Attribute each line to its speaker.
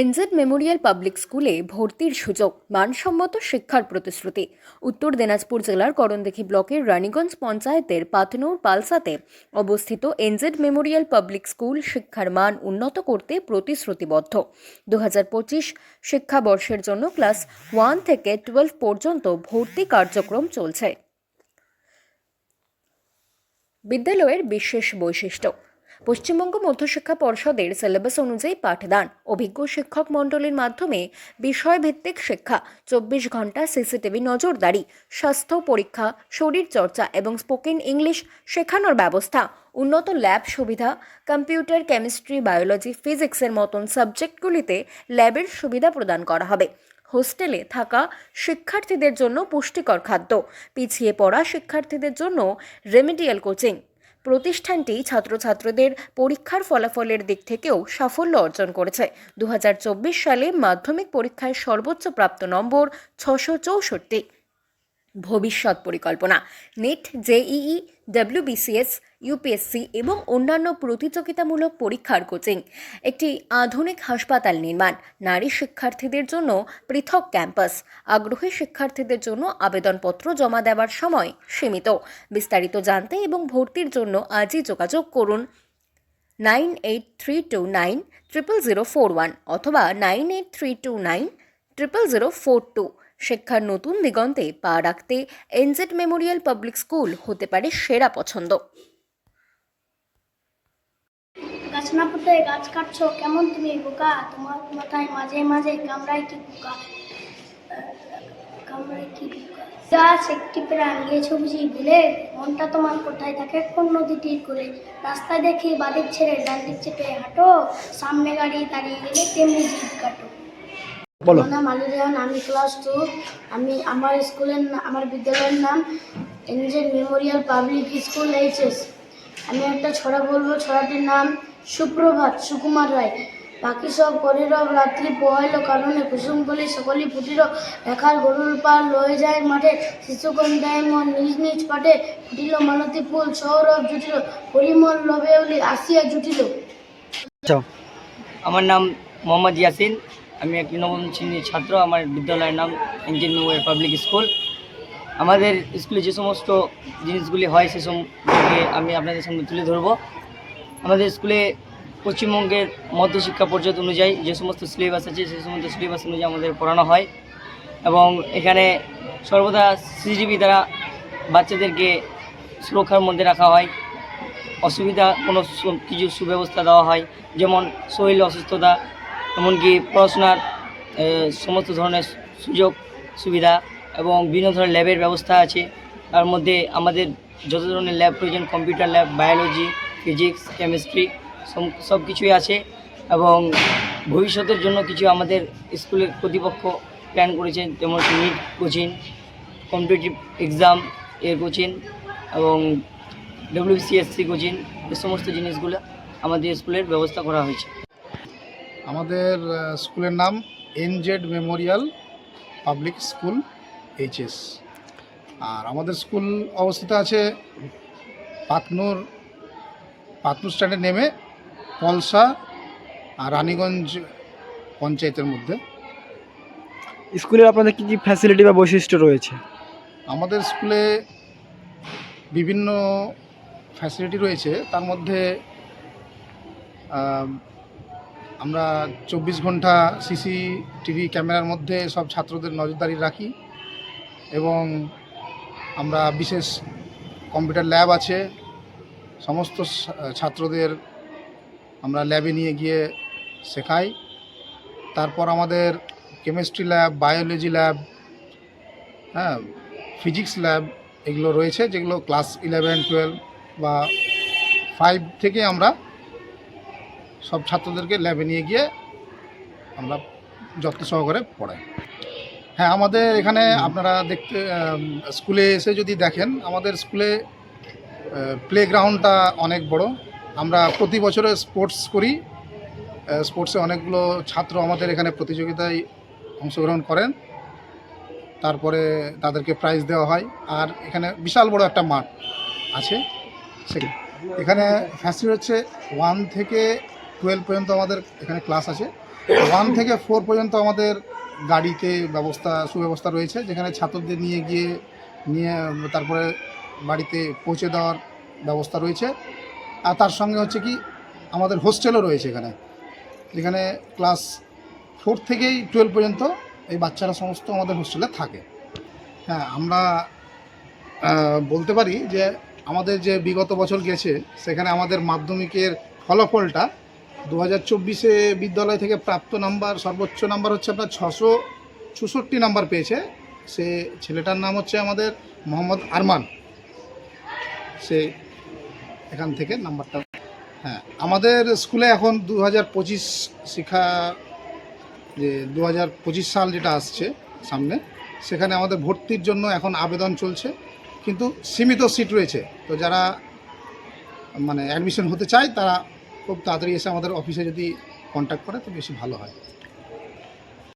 Speaker 1: NZ memorial public স্কুলে ভর্তির সুযোগ, মানসম্মত শিক্ষার প্রতিশ্রুতি। উত্তর দিনাজপুর জেলার করণদেখি ব্লকের রানীগঞ্জ পঞ্চায়েতের পাতনৌর পালসাতে অবস্থিত এনজেড মেমোরিয়াল পাবলিক স্কুল শিক্ষার মান উন্নত করতে প্রতিশ্রুতিবদ্ধ। দু হাজার পঁচিশ শিক্ষাবর্ষের জন্য ক্লাস ওয়ান থেকে টুয়েলভ পর্যন্ত ভর্তি কার্যক্রম চলছে। বিদ্যালয়ের বিশেষ বৈশিষ্ট্য পশ্চিমবঙ্গ মধ্যশিক্ষা পর্ষদের সিলেবাস অনুযায়ী পাঠদান। অভিজ্ঞ শিক্ষক মণ্ডলীর মাধ্যমে বিষয়ভিত্তিক শিক্ষা, চব্বিশ ঘণ্টা সিসিটিভি নজরদারি, স্বাস্থ্য পরীক্ষা, শরীরচর্চা এবং স্পোকেন ইংলিশ শেখানোর ব্যবস্থা, উন্নত ল্যাব সুবিধা, কম্পিউটার কেমিস্ট্রি, বায়োলজি, ফিজিক্সের মতন সাবজেক্টগুলিতে ল্যাবের সুবিধা প্রদান করা হবে। হোস্টেলে থাকা শিক্ষার্থীদের জন্য পুষ্টিকর খাদ্য, পিছিয়ে পড়া শিক্ষার্থীদের জন্য রেমিডিয়াল কোচিং প্রতিষ্ঠানটি ছাত্রছাত্রীদের পরীক্ষার ফলাফলের দিক থেকেও সাফল্য অর্জন করেছে। দু হাজার চব্বিশ সালে মাধ্যমিক পরীক্ষায় সর্বোচ্চ প্রাপ্ত নম্বর ছশো চৌষট্টি। ভবিষ্যৎ পরিকল্পনা। নেট, জেইই, ডাব্লিউবিসিএস, ইউপিএসসি এবং অন্যান্য প্রতিযোগিতামূলক পরীক্ষার কোচিং। একটি আধুনিক হাসপাতাল নির্মাণ। নারী শিক্ষার্থীদের জন্য পৃথক ক্যাম্পাস। আগ্রহী শিক্ষার্থীদের জন্য আবেদনপত্র জমা দেওয়ার সময় সীমিত। বিস্তারিত জানতে এবং ভর্তির জন্য আজই যোগাযোগ করুন nine eight three two nine triple zero four one অথবা nine eight three two nine triple zero four two. শিক্ষার নতুন দিগন্তে পা রাখতে এনজেড মেমোরিয়াল পাবলিক স্কুল হতে পারে সেরা পছন্দ।
Speaker 2: গাছ না পুঁতে গাছ কাটছো, কেমন তুমি বোকা? তোমার মাথায় মাঝে মাঝে কামড়ায় কি বোকা? কামড়ায় কি বোকা? গাছ একটি প্রাণ গিয়েছো বুঝি ভুলে মনটা তোমার কোথায় থাকে? কোন নদীটির কোলে রাস্তায় দেখি বাদিক ছেড়ে ডান দিক চেপে হাঁটো। সামনে গাড়ি দাঁড়িয়ে গেলে তেমনি জিভ কাটো।
Speaker 3: বলো।
Speaker 2: আমার নাম আলী রেহান আমি ক্লাস টু আমি আমার স্কুলের আমার বিদ্যালয়ের নাম NZ memorial public school HS. আমি একটা ছড়া বলব ছড়াটির নাম সুপ্রভাত সুকুমার রায়। বাকি সব করির রাত্রি পোহাইল কারণে কুসুম বলি সকলই ফুটিল দেখার গরুর পার লয়ে যায় মাঠে। শিশুগণ দেয় মন নিজ নিজ পাটে ফুটিল মালতী ফুল সৌরভ জুটিল পরিমল লবে উলি আসিয়া জুটিল।
Speaker 4: আমার নাম মোহাম্মদ ইয়াসিন। আমি একটি নবম শ্রেণির ছাত্র, আমার বিদ্যালয়ের নাম ইঞ্জিন মেমোরিয়াল পাবলিক স্কুল আমাদের স্কুলে যে সমস্ত জিনিসগুলি হয়, সে আমি আপনাদের সামনে তুলে ধরবো। আমাদের স্কুলে পশ্চিমবঙ্গের মধ্যশিক্ষা পর্যায় অনুযায়ী যে সমস্ত সিলেবাস আছে, সে সমস্ত সিলেবাস অনুযায়ী আমাদের পড়ানো হয় এবং এখানে সর্বদা সিসিটিভি দ্বারা বাচ্চাদেরকে সুরক্ষার মধ্যে রাখা হয়। অসুবিধা কোনো কিছু সুব্যবস্থা দেওয়া হয়, যেমন শরীর অসুস্থতা এমনকি পড়াশোনার সমস্ত ধরনের সুযোগ, সুবিধা এবং বিভিন্ন ধরনের ল্যাবের ব্যবস্থা আছে। তার মধ্যে আমাদের যত ধরনের ল্যাব প্রয়োজন, computer lab, biology, physics, chemistry সব কিছুই আছে এবং ভবিষ্যতের জন্য কিছু আমাদের স্কুলের কর্তৃপক্ষ প্ল্যান করেছেন, যেমন নিট কোচিং কম্পিটিটিভ এক্সাম এর কোচিং এবং ডব্লিউসিএসসি কোচিং এই সমস্ত জিনিসগুলো আমাদের স্কুলের ব্যবস্থা করা হয়েছে।
Speaker 5: আমাদের স্কুলের নাম NZ memorial public school HS. আর আমাদের স্কুল অবস্থিত আছে পাতনুর পাতনুর স্ট্যান্ডে নেমে পলসা আর রানীগঞ্জ পঞ্চায়েতের মধ্যে।
Speaker 3: স্কুলের আপনাদের কী কী ফ্যাসিলিটি বা বৈশিষ্ট্য রয়েছে?
Speaker 5: আমাদের স্কুলে বিভিন্ন ফ্যাসিলিটি রয়েছে। তার মধ্যে আমরা চব্বিশ ঘণ্টা সিসি টিভি ক্যামেরার মধ্যে সব ছাত্রদের নজরদারি রাখি এবং আমরা বিশেষ কম্পিউটার ল্যাব আছে। সমস্ত ছাত্রদের আমরা ল্যাবে নিয়ে গিয়ে শেখাই। তারপর আমাদের কেমিস্ট্রি ল্যাব, বায়োলজি ল্যাব হ্যাঁ ফিজিক্স ল্যাব এগুলো রয়েছে যেগুলো ক্লাস ইলেভেন, টুয়েলভ বা ফাইভ থেকে আমরা সব ছাত্রদেরকে ল্যাবে নিয়ে গিয়ে আমরা যত্ন সহকারে পড়াই। হ্যাঁ আমাদের এখানে আপনারা দেখতে স্কুলে এসে যদি দেখেন, আমাদের স্কুলে প্লে গ্রাউন্ডটা অনেক বড়। আমরা প্রতি বছরে স্পোর্টস করি। স্পোর্টসে অনেকগুলো ছাত্র আমাদের এখানে প্রতিযোগিতায় অংশগ্রহণ করেন। তারপরে তাদেরকে প্রাইজ দেওয়া হয়। আর এখানে বিশাল বড় একটা মাঠ আছে। সে এখানে ফ্যাসিলিটি হচ্ছে ওয়ান থেকে টুয়েলভ পর্যন্ত আমাদের এখানে ক্লাস আছে। ওয়ান থেকে ফোর পর্যন্ত আমাদের গাড়িতে ব্যবস্থা, সুব্যবস্থা রয়েছে, যেখানে ছাত্রদের নিয়ে গিয়ে, নিয়ে, তারপরে বাড়িতে পৌঁছে দেওয়ার ব্যবস্থা রয়েছে। আর তার সঙ্গে হচ্ছে কি, আমাদের হোস্টেলও রয়েছে এখানে। যেখানে ক্লাস ফোর থেকেই টুয়েলভ পর্যন্ত এই বাচ্চারা সমস্ত আমাদের হোস্টেলে থাকে। হ্যাঁ আমরা বলতে পারি যে আমাদের যে বিগত বছর গেছে, সেখানে আমাদের মাধ্যমিকের ফলাফলটা দু হাজার চব্বিশে বিদ্যালয় থেকে প্রাপ্ত নাম্বার, সর্বোচ্চ নাম্বার হচ্ছে আপনার ছশো চৌষট্টি নাম্বার পেয়েছে। সে ছেলেটার নাম হচ্ছে আমাদের মোহাম্মদ আরমান। সে এখান থেকে নাম্বারটা হ্যাঁ আমাদের স্কুলে এখন দু হাজার পঁচিশ শিক্ষা যে দু হাজার পঁচিশ সাল যেটা আসছে সামনে, সেখানে আমাদের ভর্তির জন্য এখন আবেদন চলছে। কিন্তু সীমিত সিট রয়েছে। তো যারা মানে অ্যাডমিশন হতে চায়, তারা খুব তাড়াতাড়ি এসে আমাদের অফিসে যদি কন্ট্যাক্ট করে তো বেশি ভালো হয়।